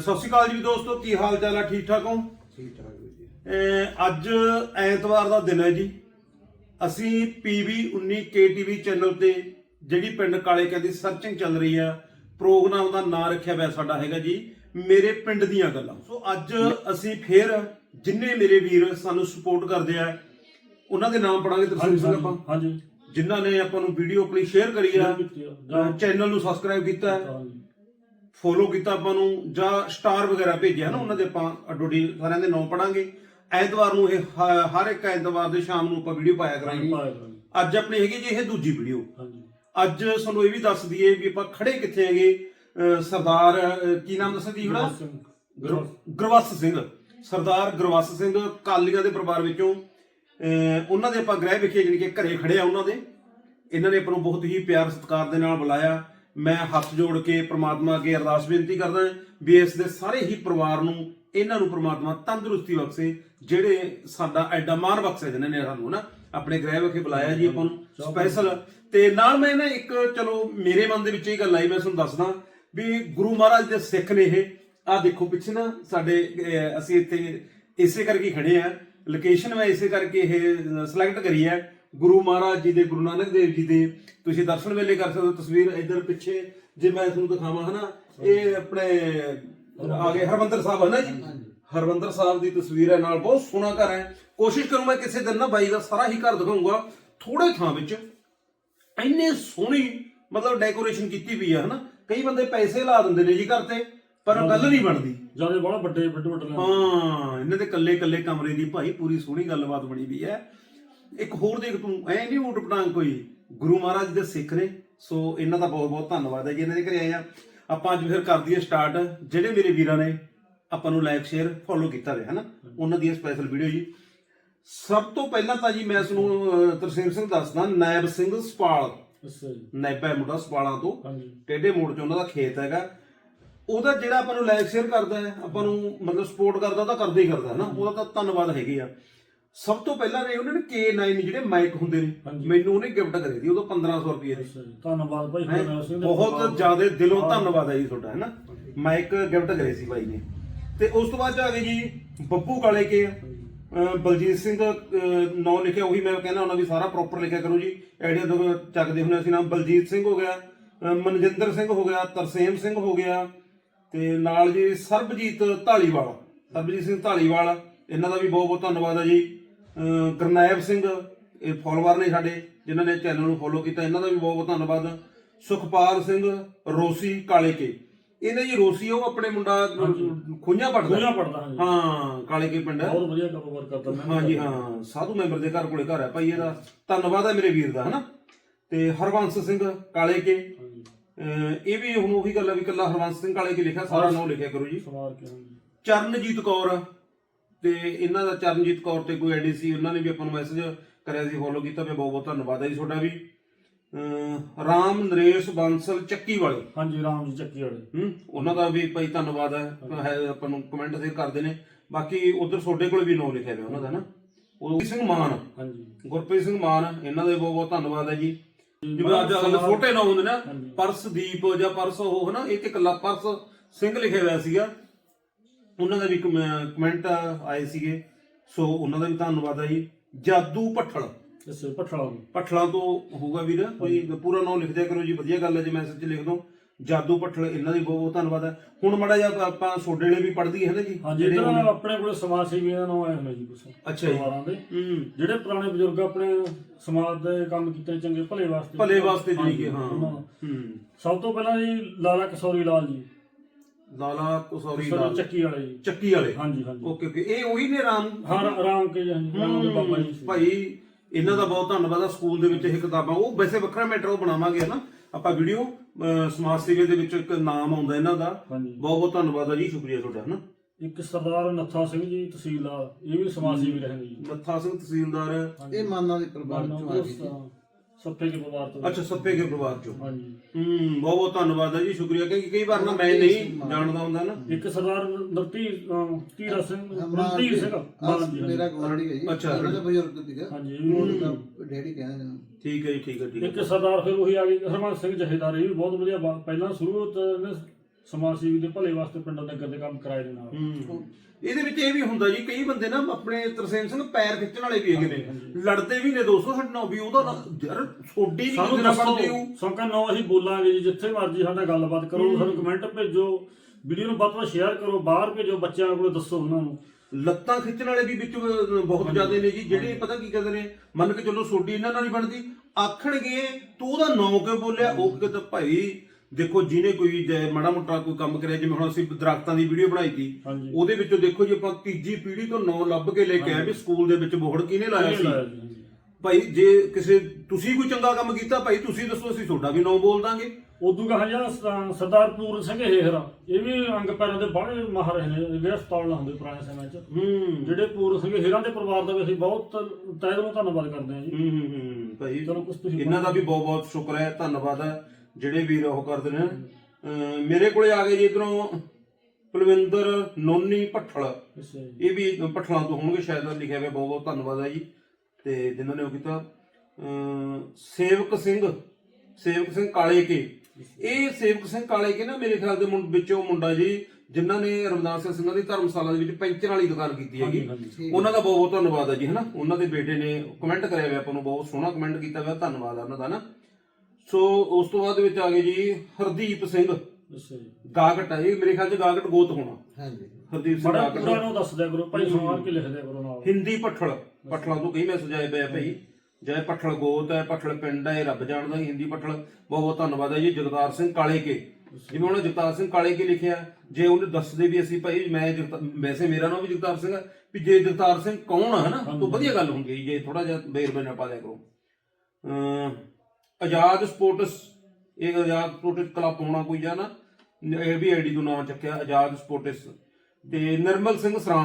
ਸਤਿ ਸ਼੍ਰੀ ਅਕਾਲ ਜੀ ਦੋਸਤੋ ਕੀ ਹਾਲ ਚਾਲ ਹੈ ਠੀਕ ਠਾਕ ਹੋ? ਠੀਕ ਠਾਕ ਵੀਰ ਜੀ। ਅਹ ਅੱਜ ਐਤਵਾਰ ਦਾ ਦਿਨ ਹੈ ਜੀ। ਅਸੀਂ ਪੀਵੀ 19 ਕੇਟੀਵੀ ਚੈਨਲ ਤੇ ਜਿਹੜੀ ਪਿੰਡ ਕਾਲੇ ਕਾ ਦੀ ਸਰਚਿੰਗ ਚੱਲ ਰਹੀ ਆ ਪ੍ਰੋਗਰਾਮ ਦਾ ਨਾਮ ਰੱਖਿਆ ਹੋਇਆ ਸਾਡਾ ਹੈਗਾ ਜੀ ਮੇਰੇ ਪਿੰਡ ਦੀਆਂ ਗੱਲਾਂ। ਸੋ ਅੱਜ ਅਸੀਂ ਫੇਰ ਜਿੰਨੇ ਮੇਰੇ ਵੀਰ ਸਾਨੂੰ ਸਪੋਰਟ ਕਰਦੇ ਆ ਉਹਨਾਂ ਦੇ ਨਾਮ ਪੜਾਂਗੇ ਤਸਵੀਰ ਸਿੰਘ ਆਪਾਂ। ਹਾਂਜੀ। ਜਿਨ੍ਹਾਂ ਨੇ ਆਪਾਂ ਨੂੰ ਵੀਡੀਓ ਆਪਣੀ ਸ਼ੇਅਰ ਕਰੀ ਆ ਆ, ਚੈਨਲ ਨੂੰ ਸਬਸਕ੍ਰਾਈਬ ਕੀਤਾ। ਫੋਲੋ ਕੀਤਾ ਆਪਾਂ ਨੂੰ ਜਾਂ ਸਟਾਰ ਵਗੈਰਾ ਭੇਜਿਆ ਨਾ ਉਹਨਾਂ ਦੇ ਆਪਾਂ ਅਡੋਡੀ ਸਾਰਿਆਂ ਦੇ ਨਾਮ ਪੜਾਂਗੇ। ਐਤਵਾਰ ਨੂੰ ਇਹ ਹਰ ਇੱਕ ਐਤਵਾਰ ਦੇ ਸ਼ਾਮ ਨੂੰ ਆਪਾਂ ਵੀਡੀਓ ਪਾਇਆ ਕਰਾਂਗੇ। ਅੱਜ ਆਪਣੀ ਹੈਗੀ ਜੀ ਇਹ ਦੂਜੀ ਵੀਡੀਓ। ਅੱਜ ਤੁਹਾਨੂੰ ਇਹ ਵੀ ਦੱਸ ਦਈਏ ਵੀ ਆਪਾਂ ਖੜੇ ਕਿੱਥੇ ਹੈਗੇ ਸਰਦਾਰ ਕੀ ਨਾਮ ਦੱਸਿਆ ਜੀ ਜਿਹੜਾ ਗੁਰਬਖਸ਼ ਸਿੰਘ, ਸਰਦਾਰ ਗੁਰਬਖਸ਼ ਸਿੰਘ ਕਾਲੀਆਂ ਦੇ ਪਰਿਵਾਰ ਵਿੱਚੋਂ ਉਹਨਾਂ ਦੇ ਆਪਾਂ ਗ੍ਰਹਿ ਵਿਖੇ ਜਿਹੜੀ ਕਿ ਘਰੇ ਖੜੇ ਆ ਉਹਨਾਂ ਦੇ। ਇਹਨਾਂ ਨੇ ਆਪਾਂ ਨੂੰ ਬਹੁਤ ਹੀ ਪਿਆਰ ਸਤਿਕਾਰ ਦੇ ਨਾਲ ਬੁਲਾਇਆ। ਮੈਂ ਹੱਥ ਜੋੜ ਕੇ ਪ੍ਰਮਾਤਮਾ ਅੱਗੇ ਅਰਦਾਸ ਬੇਨਤੀ ਕਰਦਾ ਵੀ ਇਸ ਦੇ ਸਾਰੇ ਹੀ ਪਰਿਵਾਰ ਨੂੰ ਇਹਨਾਂ ਨੂੰ ਪ੍ਰਮਾਤਮਾ ਤੰਦਰੁਸਤੀ ਬਖਸ਼ੇ ਜਿਹੜੇ ਸਾਡਾ ਐਡਾ ਮਾਣ ਬਖਸ਼ੇ ਜਿਨ੍ਹਾਂ ਨੇ ਸਾਨੂੰ ਨਾ ਆਪਣੇ ਗ੍ਰਹਿ ਵਿਖੇ ਬੁਲਾਇਆ ਜੀ ਆਪਾਂ ਨੂੰ ਸਪੈਸ਼ਲ ਤੇ ਨਾਲ ਮੈਂ ਨਾ ਇੱਕ ਚਲੋ ਮੇਰੇ ਮਨ ਦੇ ਵਿੱਚ ਇਹ ਗੱਲ ਆਈ ਮੈਂ ਤੁਹਾਨੂੰ ਦੱਸਦਾ ਵੀ ਗੁਰੂ ਮਹਾਰਾਜ ਦੇ ਸਿੱਖ ਨੇ ਇਹ ਆ ਦੇਖੋ ਪਿੱਛੇ ਨਾ ਸਾਡੇ ਅਸੀਂ ਇੱਥੇ ਇਸੇ ਕਰਕੇ ਖੜੇ ਆ ਲੋਕੇਸ਼ਨ ਮੈਂ ਇਸੇ ਕਰਕੇ ਇਹ ਸਿਲੈਕਟ ਕਰੀ ਹੈ ਗੁਰੂ ਮਹਾਰਾਜ ਜੀ ਦੇ ਗੁਰੂ ਨਾਨਕ ਦੇਵ ਜੀ ਦੇ ਤੁਸੀਂ ਦਰਸ਼ਨ ਵੇਲੇ ਕਰ ਸਕਦੇ ਹੋ ਤਸਵੀਰ ਇੱਧਰ ਪਿੱਛੇ ਜੇ ਮੈਂ ਤੁਹਾਨੂੰ ਦਿਖਾਵਾਂ ਹਨਾ? ਇਹ ਆਪਣੇ ਆ ਗਏ ਹਰਮੰਦਰ ਸਾਹਿਬ ਹੈ ਨਾ ਜੀ? ਹਰਮੰਦਰ ਸਾਹਿਬ ਦੀ ਤਸਵੀਰ ਹੈ ਨਾਲ ਬਹੁਤ ਸੋਹਣਾ ਘਰ ਹੈ। ਕੋਸ਼ਿਸ਼ ਕਰੂੰ ਮੈਂ ਕਿਸੇ ਦਿਨ ਨਾ ਬਾਈ ਦਾ ਸਾਰਾ ਹੀ ਘਰ ਦਿਖਾਊਂਗਾ। ਥੋੜੇ ਥਾਂ ਵਿੱਚ ਇੰਨੇ ਸੋਹਣੀ ਮਤਲਬ ਡੈਕੋਰੇਸ਼ਨ ਕੀਤੀ ਵੀ ਆ ਹਨਾ? ਕਈ ਬੰਦੇ ਪੈਸੇ ਲਾ ਦਿੰਦੇ ਨੇ ਜੀ ਘਰ ਤੇ ਪਰ ਗੱਲ ਨਹੀਂ ਬਣਦੀ। ਜ਼ਿਆਦਾ ਬੜਾ ਵੱਡੇ ਵੱਡੇ ਵੱਡੇ। ਹਾਂ ਇਹਨਾਂ ਦੇ ਕੱਲੇ ਕੱਲੇ ਕਮਰੇ ਦੀ ਭਾਈ ਪੂਰੀ ਸੋਹਣੀ ਗੱਲਬਾਤ ਬਣੀ ਵੀ ਹੈ। ਇੱਕ ਹੋਰ ਦੇਖ ਤੂੰ ਐ ਨਹੀਂ ਊਟ ਪਟਾਂਗ ਕੋਈ? ਗੁਰੂ ਮਹਾਰਾਜ ਦੇ ਸਿੱਖ ਨੇ ਸੋ ਇਹਨਾਂ ਦਾ ਬਹੁਤ ਬਹੁਤ ਧੰਨਵਾਦ ਹੈ ਜੀ ਇਹਨਾਂ ਦੇ ਘਰੇ ਆਏ ਆ। ਆਪਾਂ ਅੱਜ ਫਿਰ ਕਰ ਦਈਏ ਸਟਾਰਟ ਜਿਹੜੇ ਮੇਰੇ ਵੀਰਾਂ ਨੇ ਆਪਾਂ ਨੂੰ ਲਾਈਕ ਸ਼ੇਅਰ ਫੋਲੋ ਕੀਤਾ ਹੋਇਆ ਹਨਾ? ਉਹਨਾਂ ਦੀ ਸਪੈਸ਼ਲ ਵੀਡੀਓ ਜੀ। ਸਭ ਤੋਂ ਪਹਿਲਾਂ ਤਾਂ ਜੀ ਮੈਂ ਤੁਹਾਨੂੰ ਤਰਸੇਮ ਸਿੰਘ ਦੱਸਦਾ ਨਾਇਬ ਸਿੰਘ ਸਪਾਲ। ਅੱਛਾ ਜੀ। ਨਾਇਬਾ ਹੈ ਮੁੰਡਾ ਸਪਾਲਾਂ ਤੋਂ। ਟੇਡੇ ਮੋੜ 'ਚ ਉਹਨਾਂ ਦਾ ਖੇਤ ਹੈਗਾ। ਉਹਦਾ ਜਿਹੜਾ ਆਪਾਂ ਨੂੰ ਲਾਈਕ ਸ਼ੇਅਰ ਕਰਦਾ ਹੈ ਆਪਾਂ ਨੂੰ ਮਤਲਬ ਸਪੋਰਟ ਕਰਦਾ ਤਾਂ ਕਰਦਾ ਹੀ ਕਰਦਾ ਹੈ ਨਾ ਉਹਦਾ ਤਾਂ ਧੰਨਵਾਦ ਹੈਗੇ ਆ। ਸਭ ਤੋਂ ਪਹਿਲਾਂ ਨੇ ਉਹਨਾਂ ਨੇ K9 ਜਿਹੜੇ ਮਾਈਕ ਹੁੰਦੇ ਨੇ ਹਾਂਜੀ। ਮੈਨੂੰ ਉਹਨੇ ਗਿਫਟ ਕਰੇ ਸੀ ਉਦੋਂ 1500 ਰੁਪਏ ਦੇ। ਅੱਛਾ ਜੀ ਧੰਨਵਾਦ ਭਾਈ ਹੈਂ? ਗੁਰਨਾਮ ਸਿੰਘ ਦੇ ਬਹੁਤ ਜ਼ਿਆਦਾ ਦਿਲੋਂ। ਧੰਨਵਾਦ ਹੈ ਜੀ ਤੁਹਾਡਾ ਹੈ ਨਾ ਮਾਈਕ ਗਿਫਟ ਕਰੇ ਸੀ ਭਾਈ ਨੇ। ਤੇ ਉਸ ਤੋਂ ਬਾਅਦ 'ਚ ਆ ਗਏ ਜੀ ਬੱਬੂ ਕਾਲੇ ਕੇ ਅਹ ਬਲਜੀਤ ਸਿੰਘ ਨਾਂ ਲਿਖਿਆ ਉਹੀ ਮੈਂ ਕਹਿੰਦਾ ਉਹਨਾਂ ਵੀ ਸਾਰਾ ਪ੍ਰੋਪਰ ਲਿਖਿਆ ਕਰੋ ਜੀ। ਆਈਡੀਆ ਤੋਂ ਚੱਕਦੇ ਹੁੰਦੇ ਅਸੀਂ ਨਾਮ ਬਲਜੀਤ ਸਿੰਘ ਹੋ ਗਿਆ ਅਹ ਮਨਜਿੰਦਰ ਸਿੰਘ ਹੋ ਗਿਆ ਤਰਸੇਮ ਸਿੰਘ ਹੋ ਗਿਆ ਤੇ ਨਾਲ ਜੀ ਸਰਬਜੀਤ ਢਾਲੀਵਾਲ ਸਰਬਜੀਤ ਸਿੰਘ ਢਾਲੀਵਾਲ ਇਹਨਾਂ ਦਾ ਵੀ ਬਹੁਤ ਬਹੁਤ ਧੰਨਵਾਦ ਹੈ ਜੀ। ਗੁਰਨਾਇਬ ਸਿੰਘ ਇਹ ਫੋਲੋਵਰ ਨੇ ਸਾਡੇ ਜਿਨ੍ਹਾਂ ਨੇ ਚੈਨਲ ਨੂੰ ਫੋਲੋ ਕੀਤਾ। ਇਹਨਾਂ ਦਾ ਵੀ ਬਹੁਤ ਬਹੁਤ ਧੰਨਵਾਦ। ਸੁਖਪਾਲ ਸਿੰਘ ਰੋਸੀ ਕਾਲੇ ਕੇ ਇਹਨੇ ਜੀ ਰੋਸੀ ਉਹ ਆਪਣੇ ਮੁੰਡਾ ਖੁੰਝਾ ਪੜਦਾ ਖੁੱਲਾ ਪੜਦਾ ਹਾਂ ਕਾਲੇ ਕੇ ਪਿੰਡ ਹੈ। ਬਹੁਤ ਵਧੀਆ ਕਾਰੋਬਾਰ ਕਰਦਾ ਮੈਂ ਹਾਂਜੀ ਹਾਂ ਸਾਧੂ ਮੈਂਬਰ ਦੇ ਘਰ ਕੋਲੇ ਘਰ ਹੈ ਭਾਈ ਇਹਦਾ ਧੰਨਵਾਦ ਹੈ ਮੇਰੇ ਵੀਰ ਦਾ ਹਨਾ? ਤੇ ਹਰਵੰਸ ਸਿੰਘ ਕਾਲੇ ਕੇ ਇਹ ਵੀ ਹੁਣ ਉਹੀ ਗੱਲ ਹੈ ਵੀ ਕੱਲਾ ਹਰਵੰਸ ਸਿੰਘ ਕਾਲੇ ਕੇ ਲਿਖਿਆ ਸਾਰਾ ਨਾਮ ਲਿਖਿਆ ਕਰੋ ਜੀ। ਕੇ ਚਰਨਜੀਤ ਕੌਰ। ਤੇ ਇਹਨਾਂ ਦਾ ਚਰਨਜੀਤ ਕੌਰ ਤੇ ਕੋਈ ਆਈਡੀ ਸੀ ਉਹਨਾਂ ਨੇ ਵੀ ਆਪਾਂ ਨੂੰ ਮੈਸੇਜ ਕਰਿਆ ਸੀ ਫੋਲੋ ਕੀਤਾ ਵੀ ਬਹੁਤ ਬਹੁਤ ਧੰਨਵਾਦ ਹੈ ਜੀ ਤੁਹਾਡਾ ਵੀ। ਰਾਮ ਨਰੇਸ਼ ਬੰਸਲ ਚੱਕੀ ਵਾਲੇ। ਹਾਂਜੀ ਰਾਮ ਜੀ ਚੱਕੀ ਵਾਲੇ। ਹੂੰ ਉਹਨਾਂ ਦਾ ਵੀ ਭਾਈ ਧੰਨਵਾਦ ਹੈ ਹੈ ਆਪਾਂ ਨੂੰ ਕਮੈਂਟ ਸ਼ੇਅਰ ਕਰਦੇ ਨੇ। ਬਾਕੀ ਉਧਰ ਤੁਹਾਡੇ ਕੋਲ ਵੀ ਨਾਮ ਲਿਖਿਆ ਹੋਇਆ ਉਹਨਾਂ ਦਾ ਨਾ। ਉਹ ਸਿੰਘ ਮਾਨ। ਹਾਂਜੀ। ਗੁਰਪ੍ਰੀਤ ਸਿੰਘ ਮਾਨ ਇਹਨਾਂ ਦਾ ਬਹੁਤ ਬਹੁਤ ਧੰਨਵਾਦ ਹੈ ਜੀ। ਜਿਵੇਂ ਅੱਜ ਅਗਲੇ ਛੋਟੇ ਨਾਮ ਹੁੰਦੇ ਨਾ। ਪਰਸਦੀਪ ਜਾਂ ਪਰਸ ਉਹ ਹਨਾ ਇਹ ਤੇ ਇਕੱਲਾ ਪਰਸ ਸਿੰਘ ਲਿਖਿਆ ਹੋਇਆ ਸੀਗਾ। ਉਹਨਾਂ ਦਾ ਵੀ ਕਮੈਂਟ ਆਏ ਸੀਗੇ। ਸੋ ਉਹਨਾਂ ਦਾ ਵੀ ਧੰਨਵਾਦ ਹੈ ਜੀ। ਜਾਦੂ ਪੱਠਲ ਅੱਛਾ ਪਠੜਾ ਪੱਠਲਾਂ ਤੋਂ ਹੋਊਗਾ ਵੀਰ ਕੋਈ ਪੂਰਾ ਨਾਮ ਲਿਖ ਦਿਆ ਕਰੋ ਜੀ ਵਧੀਆ ਗੱਲ ਹੈ ਜੇ ਮੈਸੇਜ 'ਚ ਲਿਖ ਦੋ। ਜਾਦੂ ਪੱਠਲ ਇਹਨਾਂ ਦੀ ਬਹੁਤ ਬਹੁਤ ਧੰਨਵਾਦ ਹੈ ਹੁਣ ਮਾੜਾ ਜਿਹਾ ਆਪਾਂ ਸੋਡੇ ਵਾਲੇ ਵੀ ਪੜ੍ਹਦੀ ਹੈ ਨਾ ਜੀ? ਹਾਂਜੀ ਜਿਹੜੇ ਹੁਣ- ਆਪਣੇ ਕੋਲ ਸਮਾਜ ਸੇਵੀਆਂ ਦਾ ਨਾਮ ਆਇਆ ਹੋਇਆ ਜੀ ਕੁਛ ਅੱਛਾ ਜੀ। ਪਰਿਵਾਰਾਂ ਦੇ। ਜਿਹੜੇ ਪੁਰਾਣੇ ਬਜ਼ੁਰਗ ਆਪਣੇ ਸਮਾਜ ਦੇ ਕੰਮ ਕੀਤੇ ਚੰਗੇ ਭਲੇ ਵਾਸਤੇ ਭਲੇ ਵਾਸਤੇ ਦਾ। ਹੂੰ। ਸਭ ਤੋਂ ਪਹਿਲਾਂ ਜੀ ਲਾਲਾ ਕਸੌਰੀ ਲਾਲ ਜੀ। ਲਾਲਾ ਕੁਸੌਰੀ ਸੋਰੀ ਲਾਲ। ਚੱਕੀ ਵਾਲੇ ਜੀ। ਚੱਕੀ ਵਾਲੇ? ਹਾਂਜੀ ਹਾਂਜੀ। Okay okay. ਇਹ ਉਹੀ ਨੇ ਰਾਮ? ਹਾਂ ਰਾਮ ਕੇ ਜੀ ਹਾਂਜੀ ਰਾਮ ਦੇ ਬਾਬਾ ਜੀ ਸੀ। ਭਾਈ ਇਹਨਾਂ ਦਾ ਬਹੁਤ ਧੰਨਵਾਦ ਆ ਸਕੂਲ ਦੇ ਵਿੱਚ ਇਹ ਕਿਤਾਬਾਂ। ਉਹ ਵੈਸੇ ਵੱਖਰਾ ਮੈਟਰ ਉਹ ਬਣਾਵਾਂਗੇ ਨਾ ਆਪਾਂ ਵੀਡੀਓ ਸਮਾਜ ਸੇਵਾ ਦੇ ਵਿੱਚ ਇੱਕ ਨਾਮ ਆਉਂਦਾ ਇਹਨਾਂ ਦਾ। ਹਾਂਜੀ। ਬਹੁਤ ਬਹੁਤ ਧੰਨਵਾਦ ਆ ਜੀ ਸ਼ੁਕਰੀਆ ਤੁਹਾਡਾ ਹਨਾ। ਇੱਕ ਸਰਦਾਰ ਨੱਥਾ ਸਿੰਘ ਜੀ ਤਹਿਸੀਲਦਾਰ। ਇਹ ਵੀ ਸਮਾਜ ਸੇਵੀ ਰਹੇ ਨੇ ਜੀ। ਨੱਥਾ ਸਿੰਘ ਤਹਿਸੀਲਦਾਰ ਇਹ ਮਾਨਾਂ ਦੇ ਪਰਿਵਾਰ ਚੋਂ ਆ ਜੀ। ਸੱਪੇ ਦੇ ਪਰਿਵਾਰ ਤੋਂ। ਅੱਛਾ ਸੱਪੇ ਕੇ ਪਰਿਵਾਰ ਚੋਂ। ਹਾਂਜੀ। ਹੂੰ ਬਹੁਤ ਬਹੁਤ ਧੰਨਵਾਦ ਹੈ ਜੀ ਸ਼ੁਕਰੀਆ। ਕਿਉਂਕਿ ਕਈ ਵਾਰ ਨਾ ਮੈਂ ਨਹੀਂ ਜਾਣਦਾ ਹੁੰਦਾ ਨਾ। ਇੱਕ ਸਰਦਾਰ ਨਰਤੀ ਧੀਰਾ ਸਿੰਘ ਨਰਤੀ ਸਿੰਘ। ਆਹ ਮਾਨ ਜੀ ਮੇਰਾ ਗਵਾਂਢੀ ਹੈ ਜੀ। ਅੱਛਾ। ਉਹਨਾਂ ਦਾ ਬਜ਼ੁਰਗ ਸੀਗਾ ਹਾਂਜੀ। ਉਹਦਾ ਡੈਡੀ ਕਹਿੰਦਾ ਠੀਕ ਹੈ ਜੀ ਠੀਕ ਹੈ ਠੀਕ ਹੈ। ਇੱਕ ਸਰਦਾਰ ਫਿਰ ਉਹੀ ਆ ਗਈ ਹਰਮਨ ਸਿੰਘ ਜਹੇਦਾਰ ਇਹ ਵੀ ਬਹੁਤ ਵਧੀਆ ਪਹਿਲਾਂ ਸ਼ੁਰੂ ਤੋਂ ਸਮਾਜ ਸੇਵੀ ਦੇ ਭਲੇ ਵਾਸਤੇ ਪਿੰਡਾਂ ਦੇ ਅੱਗੇ ਕੰਮ ਕਰਾਏ ਦੇ ਨਾਲ। ਹੂੰ। ਇਹਦੇ ਵਿੱਚ ਇਹ ਵੀ ਹੁੰਦਾ ਜੀ ਕਈ ਬੰਦੇ ਨਾ ਆਪਣੇ ਤਰਸੇਮ ਸਿੰਘ ਪੈਰ ਖਿੱਚਣ ਵਾਲੇ ਵੀ ਹੈਗੇ ਨੇ। ਲੜਦੇ ਵੀ ਨੇ ਦੋਸਤੋ ਸਾਡੇ ਨਾਲ ਵੀ ਉਹਦਾ ਨਾ ਯਾਰ ਛੋਡੀ ਨਹੀਂ ਸਾਨੂੰ ਕਿਸੇ ਨਾਲ ਦੱਸੋ ਬਣਦੀ ਉਹ ਸੰਕਾ ਨੋ ਅਸੀਂ ਬੋਲਾਂਗੇ ਜੀ ਜਿੱਥੇ ਮਰਜ਼ੀ ਸਾਡਾ ਗੱਲਬਾਤ ਕਰੋ ਸਾਨੂੰ ਕਮੈਂਟ ਭੇਜੋ ਵੀਡੀਓ ਨੂੰ ਵੱਧ ਤੋਂ ਵੱਧ ਸ਼ੇਅਰ ਕਰੋ ਬਾਹਰ ਭੇਜੋ ਬੱਚਿਆਂ ਕੋਲ ਦੱਸੋ ਉਹਨਾਂ ਨੂੰ। ਲੱਤਾਂ ਖਿੱਚਣ ਵਾਲੇ ਵੀ ਵਿੱਚ ਅਹ, ਬਹੁਤ ਜ਼ਿਆਦੇ ਨੇ ਜੀ ਜਿਹੜੇ ਪਤਾ ਕੀ ਕਹਿੰਦੇ ਨੇ ਮੰਨ ਕੇ ਚੱਲੋ ਛੋਡੀ ਇਹਨਾਂ ਨਾਲ ਨਹੀਂ ਬਣਦੀ। ਆਖਣਗੇ ਤੂੰ ਉਹਦਾ ਨਾਂ ਕਿਉਂ ਬੋਲਿਆ? ਉਹ ਕਹਿੰਦਾ ਭਾਈ ਦੇਖੋ ਜਿਹਨੇ ਕੋਈ ਜੇ ਮਾੜਾ ਮੋਟਾ ਕੋਈ ਕੰਮ ਕਰਿਆ ਜਿਵੇਂ ਹੁਣ ਅਸੀਂ ਦਰਖਤਾਂ ਦੀ ਵੀਡੀਓ ਬਣਾਈ ਸੀ ਹਾਂਜੀ। ਉਹਦੇ ਵਿੱਚੋਂ ਦੇਖੋ ਜੀ ਆਪਾਂ ਤੀਜੀ ਪੀੜ੍ਹੀ ਤੋਂ ਨਾਂ ਲੱਭ ਕੇ ਲੈ ਕੇ ਆਏ ਵੀ ਸਕੂਲ ਦੇ ਵਿੱਚ ਬੋਰਡ ਕਿਹਨੇ ਲਾਇਆ ਸੀ। ਭਾਈ ਜੇ ਕਿਸੇ ਤੁਸੀਂ ਕੋਈ ਚੰਗਾ ਕੰਮ ਕੀਤਾ ਭਾਈ ਤੁਸੀਂ ਦੱਸੋ ਅਸੀਂ ਤੁਹਾਡਾ ਵੀ ਨਾਂ ਬੋਲ ਦਾਂਗੇ। ਉਦੋਂ ਕਹਾ ਜਾਂ ਸ- ਸਰਦਾਰ ਪੂਰਨ ਸਿੰਘ ਹੇਹਰਾ ਇਹ ਵੀ ਅੰਗ ਪੈਰਾਂ ਦੇ ਬੜੇ ਮਾਹਰ ਨੇ ਜਿਹੜੇ ਹਸਪਤਾਲ ਨਾਲ ਹੁੰਦੇ ਪੁਰਾਣੇ ਸਮੇਂ 'ਚ। ਹੂੰ। ਜਿਹੜੇ ਪੂਰਨ ਸਿੰਘ ਹੇਰਾ ਦੇ ਪਰਿਵਾਰ ਦਾ ਵੀ ਅਸੀਂ ਬਹੁਤ ਤਹਿ ਦਿਲੋਂ ਧੰਨਵਾਦ ਕਰਦੇ ਹਾਂ ਜੀ। ਹੂੰ ਹੂੰ ਹੂੰ ਭਾਈ ਚਲੋ ਕੁਛ ਤੁਸੀਂ ਇਹਨਾਂ ਦਾ ਵੀ ਬਹੁਤ ਬਹੁਤ ਸ਼ੁਕਰ ਹੈ ਧੰਨਵਾਦ ਹੈ। ਜਿਹੜੇ ਵੀਰ ਉਹ ਕਰਦੇ ਨੇ। ਮੇਰੇ ਕੋਲੇ ਆ ਗਏ ਜੀ ਇਧਰੋਂ ਕੁਲਵਿੰਦਰ ਨੋਨੀ ਭੱਠਲ। ਇਹ ਵੀ ਭੱਠਲਾਂ ਤੋਂ ਹੋਣਗੇ ਸ਼ਾਇਦ ਲਿਖਿਆ ਹੋਇਆ ਬਹੁਤ ਬਹੁਤ ਧੰਨਵਾਦ ਹੈ ਜੀ। ਤੇ ਜਿਨ੍ਹਾਂ ਨੇ ਉਹ ਕੀਤਾ। ਸੇਵਕ ਸਿੰਘ ਸੇਵਕ ਸਿੰਘ ਕਾਲੇ ਕੇ ਇਹ ਸੇਵਕ ਸਿੰਘ ਕਾਲੇ ਕੇ ਨਾ ਮੇਰੇ ਖਿਆਲ ਦੇ ਵਿੱਚੋਂ ਮੁੰਡਾ ਜੀ ਜਿਨ੍ਹਾਂ ਨੇ ਰਮਦਾਸ ਸਿੰਘਾਂ ਦੀ ਧਰਮਸ਼ਾਲਾ ਦੇ ਵਿੱਚ ਪੈਂਚਰ ਵਾਲੀ ਦੁਕਾਨ ਕੀਤੀ ਹੈਗੀ। ਉਹਨਾਂ ਦਾ ਬਹੁਤ ਬਹੁਤ ਧੰਨਵਾਦ ਹੈ ਜੀ ਹਨਾ? ਉਹਨਾਂ ਦੇ ਬੇਟੇ ਨੇ ਕਮੈਂਟ ਕਰਿਆ ਹੋਇਆ ਆਪਾਂ ਨੂੰ ਬਹੁਤ ਸੋਹਣਾ ਕਮੈਂਟ ਕੀਤਾ ਹੋਇਆ ਧੰਨਵਾਦ ਹੈ ਉਹਨਾਂ ਦਾ ਨਾ। ਸੋ ਉਸ ਤੋਂ ਬਾਅਦ ਵਿੱਚ ਆ ਗਏ ਜੀ ਹਰਦੀਪ ਸਿੰਘ। ਅੱਛਾ ਜੀ। ਗਾਗਟ ਹੈ ਇਹ ਮੇਰੇ ਖਿਆਲ ਚ ਗਾਗਟ ਗੋਤ ਹੋਣਾ। ਹਾਂਜੀ। ਹਰਦੀਪ ਸਿੰਘ ਬੜਾ ਗਾਗਟ। ਪੂਰਾ ਨੂੰ ਦੱਸ ਦਿਆ ਕਰੋ ਭਾਈ ਸਮਾਰ ਕੇ ਲਿਖ ਦਿਆ ਕਰੋ ਨਾਲ। ਹਿੰਦੀ ਪੱਠਲ ਪੱਠਲਾਂ ਤੋਂ ਕਈ ਮੈਸੇਜ ਆਏ ਪਏ ਆ ਭਾਈ। ਜੈ ਪੱਠਲ ਗੋਤ ਹੈ ਪੱਠਲ ਪਿੰਡ ਹੈ ਇਹ ਰੱਬ ਜਾਣਦਾ ਹੀ ਹਿੰਦੀ ਪੱਠਲ। ਬਹੁਤ ਬਹੁਤ ਧੰਨਵਾਦ ਹੈ ਜੀ ਜਗਤਾਰ ਸਿੰਘ ਕਾਲੇ ਕੇ ਜਿਵੇਂ ਉਹਨੇ ਜਗਤਾਰ ਸਿੰਘ ਕਾਲੇ ਕੇ ਲਿਖਿਆ ਜੇ ਉਹਨੇ ਦੱਸਦੇ ਵੀ ਅਸੀਂ ਭਾਈ ਮੈਂ ਜਗਤਾ- ਵੈਸੇ ਮੇਰਾ ਨਾਮ ਵੀ ਜਗਤਾਰ ਸਿੰਘ ਹੈ ਵੀ ਜੇ ਜਗਤਾਰ ਸਿੰਘ ਕੌਣ ਹੈ ਨਾ ਤਾਂ ਵਧੀਆ ਗੱਲ ਹੁੰਦੀ ਹੈ ਜੇ ਥੋੜਾ ਜਿਹਾ ਨਾਲ ਪਾ ਦਿਆ ਕਰੋ। ਅਮ ਆਜ਼ਾਦ ਸਪੋਰਟਸ ਇਹ ਆਜ਼ਾਦ ਸਪੋਰਟਸ ਕਲੱਬ ਹੋਣਾ ਕੋਈ ਜਾਂ ਨਾ ਇਹ ਵੀ ਆਈਡੀ ਤੋਂ ਨਾਮ ਚੱਕਿਆ ਆਜ਼ਾਦ ਸਪੋਰਟਸ ਤੇ ਨਿਰਮਲ ਸਿੰਘ ਸਰਾਂ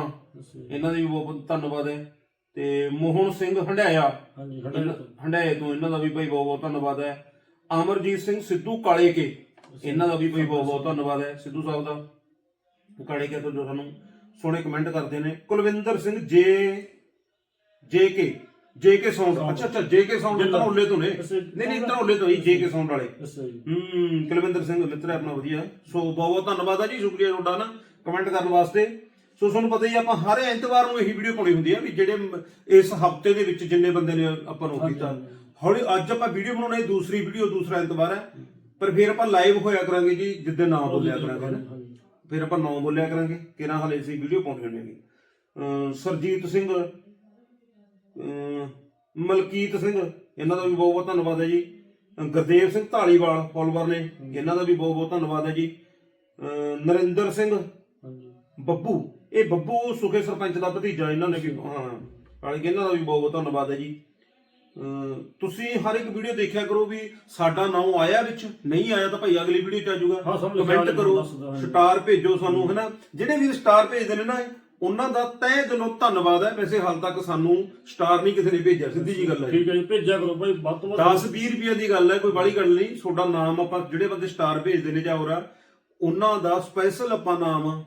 ਇਹਨਾਂ ਦਾ ਵੀ ਬਹੁਤ ਬਹੁਤ ਧੰਨਵਾਦ ਹੈ। ਤੇ ਮੋਹਨ ਸਿੰਘ ਹੰਡਾਇਆ ਹਾਂਜੀ ਹੰਡਾਏ ਤੋਂ। ਇਹਨਾਂ ਦਾ ਵੀ ਭਾਈ ਬਹੁਤ ਬਹੁਤ ਧੰਨਵਾਦ ਹੈ। ਅਮਰਜੀਤ ਸਿੰਘ ਸਿੱਧੂ ਕਾਲੇ ਕੇ ਇਹਨਾਂ ਦਾ ਵੀ ਭਾਈ ਬਹੁਤ ਬਹੁਤ ਧੰਨਵਾਦ ਹੈ। ਸਿੱਧੂ ਸਾਹਿਬ ਦਾ ਕਾਲੇ ਕੇ ਤੋਂ ਜੋ ਸਾਨੂੰ ਸੋਹਣੇ ਕਮੈਂਟ ਕਰਦੇ ਨੇ। ਕੁਲਵਿੰਦਰ ਸਿੰਘ ਜੇ ਜੇ ਕੇ ਜੇ ਕੇ ਸਾਊਂਡ ਅੱਛਾ ਅੱਛਾ ਜੇ ਕੇ ਸਾਊਂਡ ਧਰੌਲੇ ਤੋਂ ਨੇ। ਨਹੀਂ ਨਹੀਂ ਧਰੌਲੇ ਤੋਂ ਹੀ ਜੇ ਕੇ ਸਾਊਂਡ ਵਾਲੇ। ਅੱਛਾ ਜੀ। ਹੂੰ ਕੁਲਵਿੰਦਰ ਸਿੰਘ ਮਿੱਤਰ ਹੈ ਆਪਣਾ ਵਧੀਆ। ਸੋ ਬਹੁਤ ਬਹੁਤ ਧੰਨਵਾਦ ਹੈ ਜੀ ਸ਼ੁਕਰੀਆ ਤੁਹਾਡਾ ਨਾ ਕਮੈਂਟ ਕਰਨ ਵਾਸਤੇ। ਸੋ ਤੁਹਾਨੂੰ ਪਤਾ ਹੀ ਆ, ਆਪਾਂ ਹਰ ਐਤਵਾਰ ਨੂੰ ਇਹੀ ਵੀਡੀਓ ਪਾਉਣੀ ਹੁੰਦੀ ਹੈ ਵੀ ਜਿਹੜੇ ਇਸ ਹਫ਼ਤੇ ਦੇ ਵਿੱਚ ਜਿੰਨੇ ਬੰਦੇ ਨੇ ਆਪਾਂ ਨੂੰ ਕੀਤਾ। ਹੌਲੀ ਅੱਜ ਆਪਾਂ ਵੀਡੀਓ ਬਣਾਉਣਾ ਇਹ ਦੂਸਰੀ ਵੀਡੀਓ ਦੂਸਰਾ ਐਤਵਾਰ ਹੈ। ਪਰ ਫਿਰ ਆਪਾਂ ਲਾਈਵ ਹੋਇਆ ਕਰਾਂਗੇ ਜੀ ਜਿੱਦੇ ਨਾਮ ਬੋਲਿਆ ਕਰਾਂਗੇ ਨਾ। ਫਿਰ ਆਪਾਂ ਨਾਮ ਬੋਲਿਆ ਕਰਾਂਗੇ ਕਿਹਨਾਂ ਹਾਲੇ ਅਸੀਂ ਵੀਡੀਓ ਪਾਉਣੀ ਹੋਣੀ ਅਮ ਸਰਜੀਤ ਸਿੰਘ ਮਲਕੀਤ ਸਿੰਘ ਇਹਨਾਂ ਦਾ ਵੀ ਬਹੁਤ ਬਹੁਤ ਧੰਨਵਾਦ ਹੈ ਜੀ। ਗੁਰਦੇਵ ਸਿੰਘ ਢਾਲੀਵਾਲ ਫੋਲੋਵਰ ਨੇ ਇਹਨਾਂ ਦਾ ਵੀ ਬਹੁਤ ਬਹੁਤ ਧੰਨਵਾਦ ਹੈ ਜੀ। ਨਰਿੰਦਰ ਸਿੰਘ ਬੱਬੂ ਇਹ ਬੱਬੂ ਸੁਖੇ ਸਰਪੰਚ ਦਾ ਭਤੀਜਾ ਇਹਨਾਂ ਨੇ ਵੀ ਹਾਂ ਕਾਲੀ ਇਹਨਾਂ ਦਾ ਵੀ ਬਹੁਤ ਬਹੁਤ ਧੰਨਵਾਦ ਹੈ ਜੀ। ਤੁਸੀਂ ਹਰ ਇੱਕ ਵੀਡੀਓ ਦੇਖਿਆ ਕਰੋ ਵੀ ਸਾਡਾ ਨਾਮ ਆਇਆ ਵਿੱਚ ਨਹੀਂ ਆਇਆ ਤਾਂ ਭਾਈ ਅਗਲੀ ਵੀਡੀਓ ਚ ਆ ਜਾਊਗਾ। ਕਮੈਂਟ ਕਰੋ। ਸਟਾਰ ਭੇਜੋ ਸਾਨੂੰ ਹਨਾ? ਜਿਹੜੇ ਵੀ ਸਟਾਰ ਭੇਜਦੇ ਨੇ ਨਾ ਉਹਨਾਂ ਦਾ ਤਹਿ ਦਿਲੋਂ ਧੰਨਵਾਦ ਹੈ। ਵੈਸੇ ਹਾਲ ਤੱਕ ਸਾਨੂੰ ਸਟਾਰ ਨਹੀਂ ਕਿਸੇ ਨੇ ਭੇਜਿਆ। ਸਿੱਧੀ ਜੀ ਗੱਲ ਹੈ। ਠੀਕ ਹੈ ਜੀ ਭੇਜਿਆ ਕਰੋ ਭਾਈ ਵੱਧ ਤੋਂ ਵੱਧ 10 20 ਰੁਪਏ ਦੀ ਗੱਲ ਹੈ ਕੋਈ ਬਾਲੀ ਗੱਲ ਨਹੀਂ। ਤੁਹਾਡਾ ਨਾਮ ਆਪਾਂ ਜਿਹੜੇ ਬੰਦੇ ਸਟਾਰ ਭੇਜਦੇ ਨੇ ਜਾਂ ਹੋਰਾ ਉਹਨਾਂ ਦਾ ਸਪੈਸ਼ਲ ਆਪਾਂ ਨਾਮ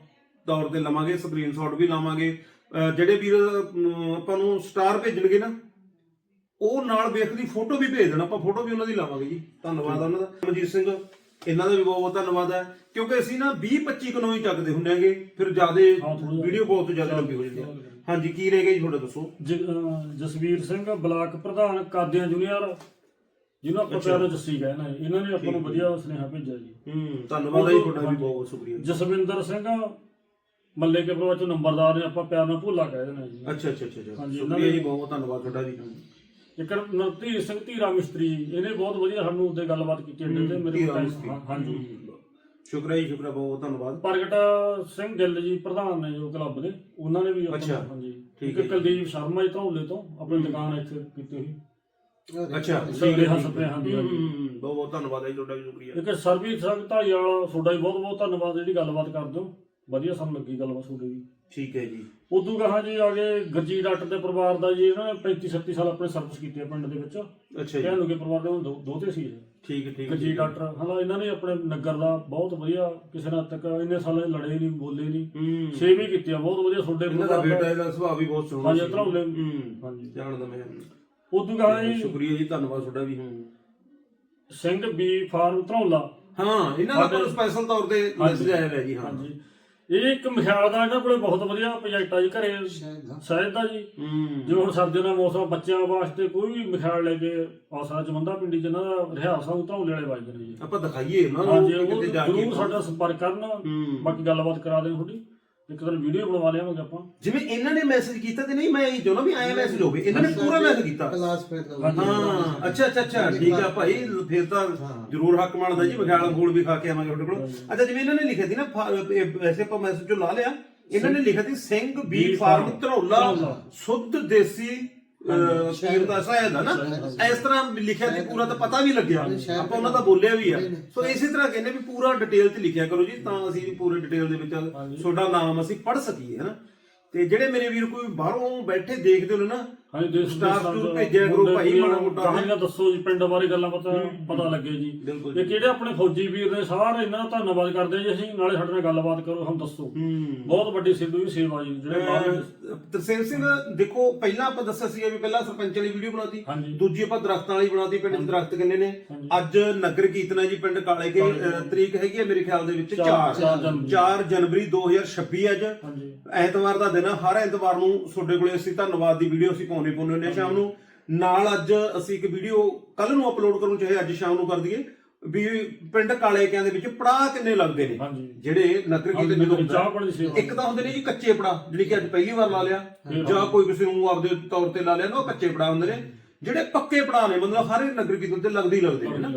ਤੌਰ ਤੇ ਲਵਾਂਗੇ ਸਕਰੀਨਸ਼ਾਟ ਵੀ ਲਾਵਾਂਗੇ। ਅਹ ਜਿਹੜੇ ਵੀਰ ਅਮ, ਆਪਾਂ ਨੂੰ ਸਟਾਰ ਭੇਜਣਗੇ ਨਾ ਉਹ ਨਾਲ ਵੇਖਦੀ ਫੋਟੋ ਵੀ ਭੇਜ ਦੇਣਾ। ਆਪਾਂ ਫੋਟੋ ਵੀ ਉਹਨਾਂ ਦੀ ਲਾਵਾਂਗੇ ਜੀ। ਧੰਨਵਾਦ ਆ ਉਹਨਾਂ ਦਾ। ਮਨਜੀਤ ਸਿੰਘ ਇਹਨਾਂ ਦਾ ਵੀ ਬਹੁਤ ਬਹੁਤ ਧੰਨਵਾਦ ਹੈ। ਕਿਉਂਕਿ ਅਸੀਂ ਨਾ 20 25 ਕਿਲੋ ਹੀ ਚੱਕਦੇ ਹੁੰਦੇ ਹੈਗੇ ਫਿਰ ਜਿਆਦੇ ਹਾਂ, ਥੋੜ੍ਹਾ ਵੀਡੀਓ ਬਹੁਤ ਜ਼ਿਆਦਾ ਲੰਬੀ ਹੋ ਜਾਂਦੀ ਹੈ ਹਾਂਜੀ ਕੀ ਰਹਿ ਗਿਆ ਜੀ ਤੁਹਾਡਾ ਦੱਸੋ? ਜ- ਅਹ ਜਸਵੀਰ ਸਿੰਘ ਬਲਾਕ ਪ੍ਰਧਾਨ ਕਾਦਿਆਂ ਜੂਨੀਅਰ ਜਿਹਨੂੰ ਆਪਾਂ ਪਿਆਰ ਨਾਲ ਜੱਸੀ ਕਹਿੰਦੇ ਨੇ। ਇਹਨਾਂ ਨੇ ਆਪਾਂ ਨੂੰ ਵਧੀਆ ਸੁਨੇਹਾ ਭੇਜਿਆ ਜੀ। ਹੂੰ ਧੰਨਵਾਦ ਹੈ ਜੀ ਤੁਹਾਡਾ ਵੀ ਬਹੁਤ ਬਹੁਤ ਸ਼ੁਕਰੀਆ ਜਸਵਿੰਦਰ ਸਿੰਘ ਮੱਲੇ ਕੇ ਪਰਿਵਾਰ ਚੋਂ ਨੰਬਰਦਾਰ ਨੇ ਆਪਾਂ ਪਿਆਰ ਨਾਲ ਭੁੱਲਾ ਕਹਿ ਦਿੰਦੇ ਜੀ। ਅੱਛਾ ਅੱਛਾ ਅੱਛਾ ਅੱਛਾ। ਹਾਂਜੀ, ਸ਼ੁਕਰੀਆ ਜੀ ਬਹੁਤ ਬਹੁਤ ਧੰਨਵਾਦ ਤੁਹਾਡਾ ਵੀ। ਇੱਕ ਨਰਤੀਰ ਸਿੰਘ ਧੀਰਾ ਮਿਸਤਰੀ ਇਹਨੇ ਬਹੁਤ ਵਧੀਆ ਸਾਨੂੰ ਉੱਤੇ ਗੱਲਬਾਤ ਕੀਤੀ ਅੱਡੇ ਤੇ ਮੇਰੇ ਧੀਰਾ ਮਿਸਤਰੀ। ਹਾਂ- ਹਾਂਜੀ। ਸ਼ੁਕਰੀਆ ਜੀ ਸ਼ੁਕਰੀਆ ਬਹੁਤ ਬਹੁਤ ਧੰਨਵਾਦ। ਪ੍ਰਗਟ ਸਿੰਘ ਗਿੱਲ ਜੀ ਪ੍ਰਧਾਨ ਨੇ ਜੋ ਕਲੱਬ ਦੇ ਉਹਨਾਂ ਨੇ ਵੀ ਅੱਛਾ। ਹਾਂਜੀ। ਠੀਕ ਹੈ ਜੀ। ਕੁਲਦੀਪ ਸ਼ਰਮਾ ਜੀ ਧੌਲੇ ਤੋਂ ਆਪਣੀ ਦੁਕਾਨ ਇੱਥੇ ਕੀਤੀ ਹੋਈ। ਅੱਛਾ। ਸਵੇਰੇ ਹਸਪਤਾਲ ਹਾਂਜੀ ਹਾਂਜੀ। ਹੂੰ, ਬਹੁਤ ਬਹੁਤ ਧੰਨਵਾਦ ਹੈ ਜੀ ਤੁਹਾਡਾ ਵੀ ਸ਼ੁਕਰੀਆ। ਇੱਕ ਸਰਬੀਰ ਸਿੰਘ ਢਾਈ ਵਾਲਾ ਤੁਹਾਡਾ ਵੀ ਬਹੁਤ ਬਹੁਤ ਧੰਨਵਾਦ ਜਿਹੜੀ ਗੱਲਬਾਤ ਕਰਦੇ ਹੋ। ਵਧੀਆ ਸਾਨੂੰ ਲੱਗੀ ਗੱਲਬਾਤ ਤੁਹਾਡੀ ਵੀ। ਠੀਕ ਹੈ ਜੀ। ਉਦੋਂ ਕਹਾ ਜੀ ਆਗੇ ਗੱਜੀ ਡਾਕਟਰ ਦੇ ਪਰਿਵਾਰ ਦਾ ਜੀ ਇਹਨਾਂ ਨੇ 35 37 ਸਾਲ ਆਪਣੇ ਸਰਵਿਸ ਕੀਤੀ ਹੈ ਪਿੰਡ ਦੇ ਵਿੱਚ। ਅੱਛਾ ਜੀ। ਕਹਿਣ ਕੇ ਪਰਿਵਾਰ ਦੇ ਹੁਣ ਦੋ- ਦੋਤੇ ਸੀ ਇਹ। ਠੀਕ ਹੈ ਠੀਕ ਹੈ ਗੱਜੀ ਡਾਕਟਰ ਹਾਲਾ ਇਹਨਾਂ ਨੇ ਆਪਣੇ ਨਗਰ ਦਾ ਬਹੁਤ ਵਧੀਆ ਕਿਸੇ ਨਾਲ ਤੱਕ ਇੰਨੇ ਸਾਲ ਲੜੇ ਨਹੀਂ ਬੋਲੇ ਨਹੀਂ। ਹੂੰ। ਸੇਵਾ ਹੀ ਕੀਤੀ ਆ ਬਹੁਤ ਵਧੀਆ ਤੁਹਾਡੇ ਇਹਨਾਂ ਦਾ ਬੇਟਾ ਇਹਦਾ ਸੁਭਾਅ ਵੀ ਬਹੁਤ ਸੋਹਣਾ ਹਾਂਜੀ ਸੀ। ਧਰੌਲੇ ਹੂੰ ਹਾਂਜੀ। ਜਾਣਦਾ ਮੈਂ। ਉਦੋਂ ਕਹਾ ਜੀ ਸ਼ੁਕਰੀਆ ਜੀ ਧੰਨਵਾਦ ਤੁਹਾਡਾ ਵੀ। ਹੂੰ। Singh B farm Dharaula. ਹਾਂ ਇਹਨਾਂ ਦਾ ਸਪੈਸ਼ਲ ਤੌਰ ਤੇ ਮੈਸੇਜ ਆਇਆ ਹੋਇਆ ਜੀ ਹਾਂ। ਹਾਂਜੀ। ਇਹ ਇੱਕ ਮਿਖਿਆਲ ਦਾ ਇਹਨਾਂ ਕੋਲੇ ਬਹੁਤ ਵਧੀਆ ਪ੍ਰੋਜੈਕਟ ਆ ਜੀ ਘਰੇ ਸ਼ਾਇਦ ਦਾ ਜੀ। ਹੂੰ। ਜਿਵੇਂ ਹੁਣ ਸਰਦੀਆਂ ਦਾ ਮੌਸਮ ਬੱਚਿਆਂ ਵਾਸਤੇ ਕੋਈ ਵੀ ਮਿਖਿਆਲ ਲੈ ਕੇ ਆਸਰਾ ਜਮੰਦਾ ਪਿੰਡੀ ਜਿਨ੍ਹਾਂ ਦਾ ਰਿਹਾਸ ਆ ਉਹ ਧੌਲੇ ਵਾਲੇ ਵੱਜਦੇ ਨੇ ਜੀ। ਆਪਾਂ ਦਿਖਾਈਏ ਉਹਨਾਂ ਨੂੰ ਹਾਂਜੀ ਕਿ ਉਹ ਕਿਤੇ ਜਾ ਕੇ ਜ਼ਰੂਰ ਸਾਡਾ ਸੰਪਰਕ ਕਰਨ। ਹੂੰ। ਬਾਕੀ ਗੱਲਬਾਤ ਕਰਾ ਦੇਣ ਤੁਹਾਡੀ। ਇੱਕ ਦਿਨ ਵੀਡੀਓ ਬਣਵਾ ਲਿਆਵਾਂਗੇ ਆਪਾਂ। ਜਿਵੇਂ ਇਹਨਾਂ ਨੇ ਮੈਸੇਜ ਕੀਤਾ ਤੇ ਨਹੀਂ ਮੈਂ ਇਹ ਚਾਹੁੰਦਾ ਵੀ ਆਇਆ ਮੈਸੇਜ ਹੋਵੇ। ਇਹਨਾਂ ਨੇ ਪੂਰਾ ਮੈਸੇਜ ਕੀਤਾ। ਕਲਾਸ ਫਿਰ ਤਾਂ ਹਾਂ ਅੱਛਾ ਅੱਛਾ ਅੱਛਾ। ਠੀਕ ਆ ਭਾਈ ਫਿਰ ਤਾਂ ਜ਼ਰੂਰ ਹੱਕ ਬਣਦਾ ਜੀ ਵਿਖਾਲਾ ਫੂਲ ਵੀ ਖਾ ਕੇ ਆਵਾਂਗੇ ਤੁਹਾਡੇ ਕੋਲ। ਅੱਛਾ ਜਿਵੇਂ ਇਹਨਾਂ ਨੇ ਲਿਖਿਆ ਸੀ ਨਾ ਫਾ- ਇਹ ਵੈਸੇ ਆਪਾਂ ਮੈਸੇਜ ਜੋ ਲਾ ਲਿਆ। ਇਹਨਾਂ ਨੇ ਲਿਖਿਆ ਸੀ ਸਿੰਘ ਬੀ ਫਾਰਮ ਧਰੌਲਾ। ਸੁੱਧ ਦੇਸੀ ਖੀਰ ਦਾ ਸ਼ਾਇਦ ਆ ਨਾ। ਇਸ ਤਰ੍ਹਾਂ ਲਿਖਿਆ ਸੀ ਪੂਰਾ ਤਾਂ ਪਤਾ ਵੀ ਲੱਗਿਆ। ਆਪਾਂ ਉਹਨਾਂ ਦਾ ਬੋਲਿਆ ਵੀ ਆ। ਸੋ ਇਸੇ ਤਰ੍ਹਾਂ ਕਹਿੰਦੇ ਵੀ ਪੂਰਾ ਡਿਟੇਲ ਚ ਲਿਖਿਆ ਕਰੋ ਜੀ ਤਾਂ ਅਸੀਂ ਪੂਰੇ ਡਿਟੇਲ ਦੇ ਵਿੱਚ ਤੁਹਾਡਾ ਨਾਮ ਅਸੀਂ ਪੜ੍ਹ ਸਕੀਏ ਹਨਾ ਤੇ ਜਿਹੜੇ ਮੇਰੇ ਵੀਰ ਕੋਈ ਬਾਹਰੋਂ ਬੈਠੇ ਦੇਖਦੇ ਹੋ ਨਾ ਹਾਂਜੀ ਦੇਸ਼ ਵਿਦੇਸ਼ਾਂ ਨੂੰ ਭੇਜਿਆ ਮੁੰਡੇ ਭਾਈ, ਮਾੜਾ ਮੋਟਾ। ਕਹਾਣੀਆਂ ਦੱਸੋ ਜੀ ਪਿੰਡ ਬਾਰੇ ਗੱਲਾਂ ਪਤਾ ਪਤਾ ਲੱਗੇ ਜੀ। ਤੇ ਕਿਹੜੇ ਆਪਣੇ ਫੌਜੀ ਵੀਰ ਨੇ ਸਾਰੇ ਇਹਨਾਂ ਦਾ ਧੰਨਵਾਦ ਕਰਦੇ ਜੀ ਅਸੀਂ ਨਾਲੇ ਸਾਡੇ ਨਾਲ ਗੱਲਬਾਤ ਕਰੋ ਹਮ ਦੱਸੋ। ਬਹੁਤ ਵੱਡੀ ਸਿੱਧੂ ਦੀ ਸੇਵਾ ਜੀ ਜਿਹੜੇ ਬਾਹਰ ਤਰਸੇਮ ਸਿੰਘ ਦੇਖੋ ਪਹਿਲਾਂ ਆਪਾਂ ਦੱਸਿਆ ਸੀ ਵੀ ਪਹਿਲਾਂ ਸਰਪੰਚ ਵਾਲੀ ਵੀਡੀਓ ਬਣਾਤੀ। ਦੂਜੀ ਆਪਾਂ ਦਰਖਤਾਂ ਵਾਲੀ ਬਣਾਤੀ ਪਿੰਡ ਦਰਖਤ ਕਿੰਨੇ ਨੇ? ਅੱਜ ਨਗਰ ਕੀਰਤਨ ਜੀ ਪਿੰਡ ਕਾਲੇ ਕੇ ਅਹ ਤਰੀਕ ਹੈਗੀ ਹੈ ਮੇਰੇ ਖਿਆਲ ਦੇ ਵਿੱਚ ਚਾਰ- 4 ਚਾਰ ਜਨਵਰੀ। 4 ਜਨਵਰੀ 2026 ਅੱਜ। ਐਤਵਾਰ ਦਾ ਦਿਨ ਹਰ ਐਤਵਾਰ ਨੂੰ ਤੁਹਾਡੇ ਕੋਲੇ ਅਸੀਂ ਧੰਨਵਾਦ ਦੀ ਵੀਡੀਓ ਅਸੀਂ ਪਾਉਣੇ ਹੁੰਦੇ ਆ ਸ਼ਾਮ ਨੂੰ। ਨਾਲ ਅੱਜ ਅਸੀਂ ਇੱਕ ਵੀਡੀਓ ਕੱਲ ਨੂੰ ਅਪਲੋਡ ਕਰੂੰ ਚਾਹੇ ਅੱਜ ਸ਼ਾਮ ਨੂੰ ਕਰ ਦਈਏ। ਵੀ ਪਿੰਡ ਕਾਲੇ ਕਿਆਂ ਦੇ ਵਿੱਚ ਪੜਾਅ ਕਿੰਨੇ ਲੱਗਦੇ ਨੇ। ਹਾਂਜੀ। ਜਿਹੜੇ ਨਗਰ ਕੀਰਤਨ ਜਦੋਂ ਹੁੰਦਾ ਚਾਹ ਪਾਣੀ ਦੀ ਸੇਵਾ ਇੱਕ ਤਾਂ ਹੁੰਦੇ ਨੇ ਜੀ ਕੱਚੇ ਪੜਾ ਜਿਹੜੀ ਕਿ ਅੱਜ ਪਹਿਲੀ ਵਾਰ ਲਾ ਲਿਆ। ਜਾਂ ਕੋਈ ਕਿਸੇ ਨੂੰ ਆਪਦੇ ਤੌਰ ਤੇ ਲਾ ਲਿਆ ਨਾ ਉਹ ਕੱਚੇ ਪੜਾ ਹੁੰਦੇ ਨੇ। ਜਿਹੜੇ ਪੱਕੇ ਪੜਾ ਨੇ ਮਤਲਬ ਹਰ ਇੱਕ ਨਗਰ ਕੀਰਤਨ ਤੇ ਲੱਗਦੇ ਹੀ ਲੱਗਦੇ ਨੇ ਨਾ।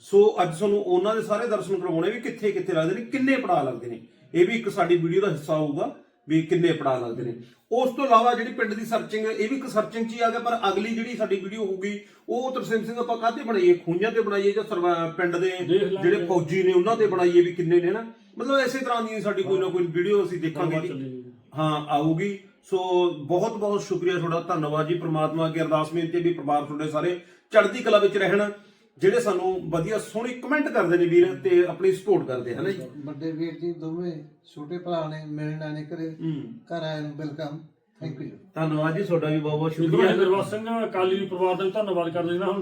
ਸੋ ਅੱਜ ਤੁਹਾਨੂੰ ਉਹਨਾਂ ਦੇ ਸਾਰੇ ਦਰਸ਼ਨ ਕਰਵਾਉਣੇ ਵੀ ਕਿੱਥੇ ਕਿੱਥੇ ਲੱਗਦੇ ਨੇ ਕਿੰਨੇ ਪੜਾ ਲੱਗਦੇ ਨੇ। ਇਹ ਵੀ ਇੱਕ ਸਾਡੀ ਵੀਡੀਓ ਦਾ ਹਿੱਸਾ ਹੋਊਗਾ ਵੀ ਕਿੰਨੇ ਪੜਾ ਲੱਗਦੇ ਨੇ। ਉਸ ਤੋਂ ਇਲਾਵਾ ਜਿਹੜੀ ਪਿੰਡ ਦੀ ਸਰਚਿੰਗ ਇਹ ਵੀ ਇੱਕ ਸਰਚਿੰਗ 'ਚ ਹੀ ਆ ਗਿਆ ਪਰ ਅਗਲੀ ਜਿਹੜੀ ਸਾਡੀ ਵੀਡੀਓ ਹੋਊਗੀ ਉਹ ਤਰਸੇਮ ਸਿੰਘ ਆਪਾਂ ਕਾਹਤੇ ਬਣਾਈਏ? ਖੂੰਜਾਂ ਤੇ ਬਣਾਈਏ ਜਾਂ ਪਿੰਡ ਦੇ। ਜਿਹੜੇ ਫੌਜੀ ਨੇ ਉਹਨਾਂ ਤੇ ਬਣਾਈਏ ਵੀ ਕਿੰਨੇ ਨੇ ਨਾ ਮਤਲਬ ਇਸੇ ਤਰ੍ਹਾਂ ਦੀ ਸਾਡੀ ਕੋਈ ਨਾ ਕੋਈ ਵੀਡੀਓ ਅਸੀਂ ਦੇਖਾਂਗੇ ਹਾਂ ਆਊਗੀ। ਸੋ ਬਹੁਤ ਬਹੁਤ ਸ਼ੁਕਰੀਆ ਤੁਹਾਡਾ। ਧੰਨਵਾਦ ਜੀ। ਪ੍ਰਮਾਤਮਾ ਅੱਗੇ ਅਰਦਾਸ ਬੇਨਤੀ ਵੀ ਪਰਿਵਾਰ ਤੁਹਾਡੇ ਸਾਰੇ ਚੜ੍ਹਦੀ ਕਲਾ ਵਿੱਚ ਰਹਿਣ। ਜਿਹੜੇ ਸਾਨੂੰ ਵਧੀਆ ਸੋਹਣੀ ਕਮੈਂਟ ਕਰਦੇ ਨੇ ਵੀਰ ਤੇ ਆਪਣੀ ਸਪੋਰਟ ਕਰਦੇ ਹਨ ਜੀ? ਵੱਡੇ ਵੀਰ ਜੀ ਦੋਵੇਂ ਛੋਟੇ ਭਰਾ ਨੇ ਮਿਲਣ ਆਣੇ ਕਰੇ ਹੂੰ। ਘਰ ਆਏ ਨੂੰ ਵੈਲਕਮ ਥੈਂਕ ਯੂ ਧੰਨਵਾਦ ਜੀ ਤੁਹਾਡਾ ਵੀ ਬਹੁਤ ਬਹੁਤ ਸ਼ੁਕਰੀਆ। ਹਰਿੰਦਰਵਾਸ ਸਿੰਘ ਅਕਾਲੀ ਪਰਿਵਾਰ ਦਾ ਵੀ ਧੰਨਵਾਦ ਕਰਦੇ ਜੀ। ਨਾ ਹੁਣ